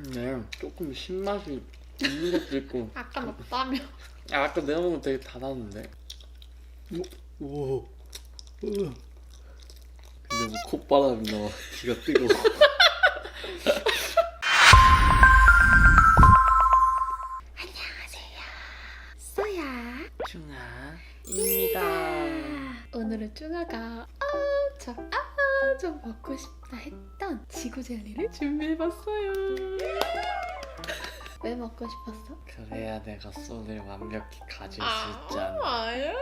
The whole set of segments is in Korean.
네, 조금 신맛이 있는 것도 있고. 아까 먹다며. 아, 아까 내가 먹은 거 되게 달았는데. 오, 오, 으. 근데 뭐 콧바람이 나와. 귀가 뜨거워. 쏘야. 중아입니다. 오늘은 아저 아 저 먹고 싶다 했던 지구 젤리를 준비해봤어요. 왜 먹고 싶었어? 그래야 내가 손을 완벽히 가질 수 있잖아. 아야.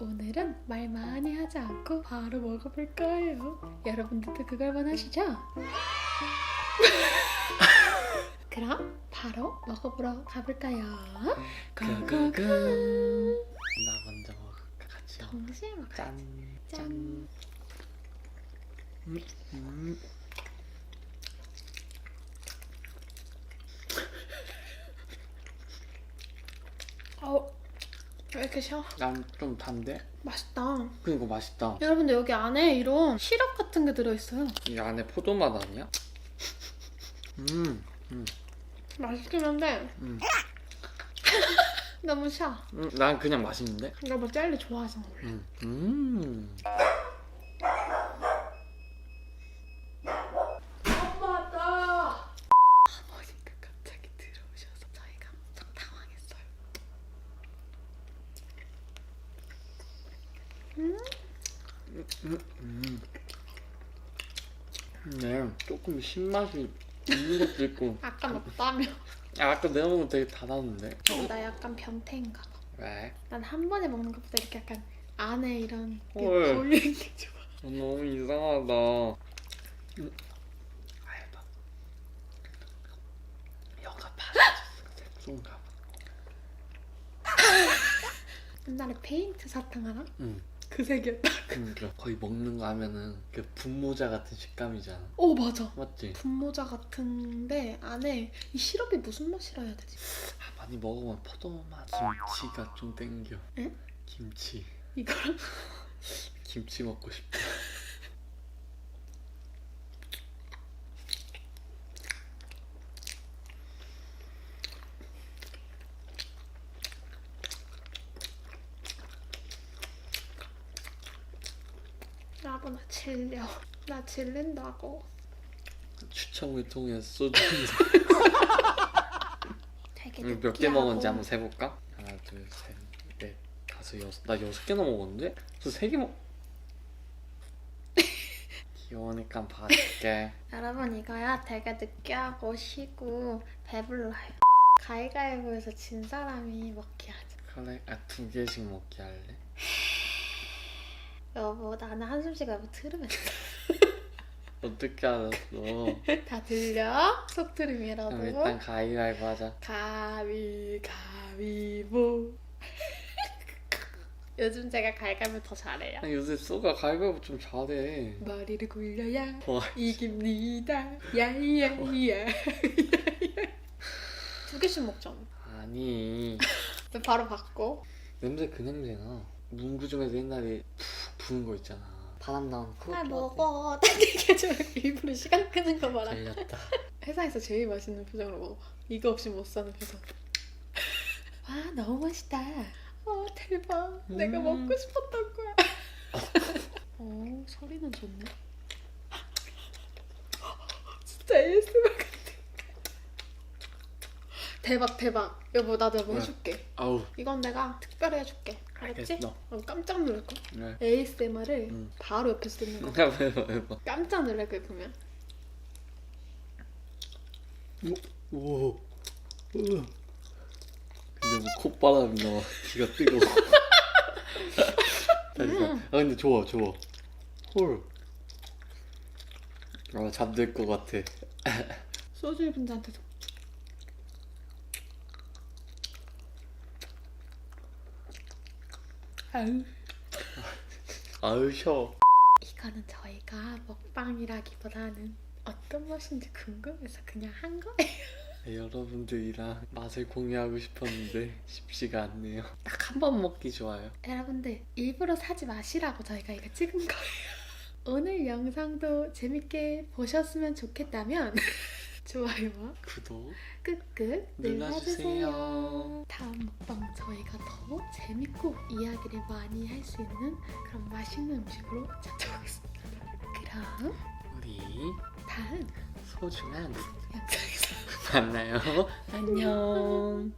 오늘은 말 많이 하지 않고 바로 먹어볼 거예요. 여러분들도 그걸 원하시죠? 그럼 바로 먹어보러 가볼까요? 고고고. 나 먼저 먹을까? 같이. 동시에 먹어. 짠. 짠. 음, 음. 어우 왜 이렇게 셔? 난좀 단데? 맛있다. 그니까 맛있다. 여러분들 여기 안에 이런 시럽 같은 게 들어있어요. 이 안에 포도맛 아니야? 음, 음, 맛있긴 한데 음. 너무 셔. 음, 난 그냥 맛있는데? 이거 뭐 젤리 그래. 음, 음. 엄마다. 어머니가 갑자기 들어오셔서 저희가 엄청 당황했어요. 음. 네, 조금 신맛이 있는 것도 있고. 아까 먹다며. 아, 아까 내가 거 되게 달았는데? 나 약간 변태인가 봐. 왜? 난 한 번에 먹는 것보다 이렇게 약간 안에 이런 게 헐. 보이는 게 좋아. 어, 너무 이상하다. 음. 아이고. 여가 파래졌어. 쏜가 봐. 옛날에 페인트 사탕 알아? 응. 그 색이었다. 그러니까 거의 먹는 거 하면은 그 분모자 같은 식감이잖아. 오 맞아. 맞지? 분모자 같은데 안에 이 시럽이 무슨 맛이라 해야 되지? 아, 많이 먹으면 포도 맛 김치가 좀 땡겨. 응? 김치. 이거랑 김치 먹고 싶다. 여러분 나 질려. 나 질린다고. 추첨을 통해 소주 되게 몇개 먹었는지 한번 세볼까? 하나, 둘, 셋, 넷, 다섯, 여섯. 나 여섯 개나 먹었는데? 저세개 먹. 귀여우니까 봐줄게. 여러분 이거야 되게 느끼하고 쉬고 배불러요. 가위가위보에서 진 사람이 먹게 하자. 그래, 아, 두 개씩 먹게 할래? 여보 나는 한숨씩 여보 들으면서 어떻게 알았어? 다 들려? 속 들음이라고. 그럼 일단 가위바위보 하자. 가위 가위보. 요즘 제가 가위가위보 더 잘해요. 아, 요새 쏘가 가위바위보 좀 잘해. 머리를 굴려야 와, 이깁니다. 야야야. 두 개씩 먹자. 아니. 바로 바꿔. 냄새 그 냄새나. 문구 중에서 옛날에 푹 부는 거 있잖아. 바람 나오는 그거 아? 먹어. 딱 얘기해줘. 일부러 시간 끄는 거 봐라. 걸렸다. 회사에서 제일 맛있는 표정으로 먹어봐. 이거 없이 못 사는 표정. 와 너무 맛있다. 어 대박. 내가 음. 먹고 싶었던 거야. 어 소리는 좋네. 진짜 ASMR 같아. 대박 대박. 여보 나도 여보 왜? 해줄게. 아우, 이건 내가 특별히 해줄게. 알았지? 알겠어. 어, 깜짝 놀랄 거. 네. ASMR을 응. 바로 옆에서 듣는 거. 해봐, 해봐, 해봐. 깜짝 놀랄 거야 보면. 오, 오. 근데 뭐 콧바람이 나와. 귀가 뜨거워. 아 근데 좋아, 좋아. 헐. 아 잠들 것 같아. 소주 입은 자한테도. 아유. 아유 쉬어. 이거는 저희가 먹방이라기보다는 어떤 맛인지 궁금해서 그냥 한 거예요. 네, 여러분들이랑 맛을 공유하고 싶었는데 쉽지가 않네요. 딱 한 번 먹기 좋아요. 여러분들 일부러 사지 마시라고 저희가 이거 찍은 거예요. 오늘 영상도 재밌게 보셨으면 좋겠다면 좋아요와 구독 눌러주세요. 눌러주세요. 다음 먹방 저희가 더 재밌고 이야기를 많이 할 수 있는 그런 맛있는 음식으로 찾아오겠습니다. 그럼 우리 다음 소중한 영상에서 만나요. 안녕.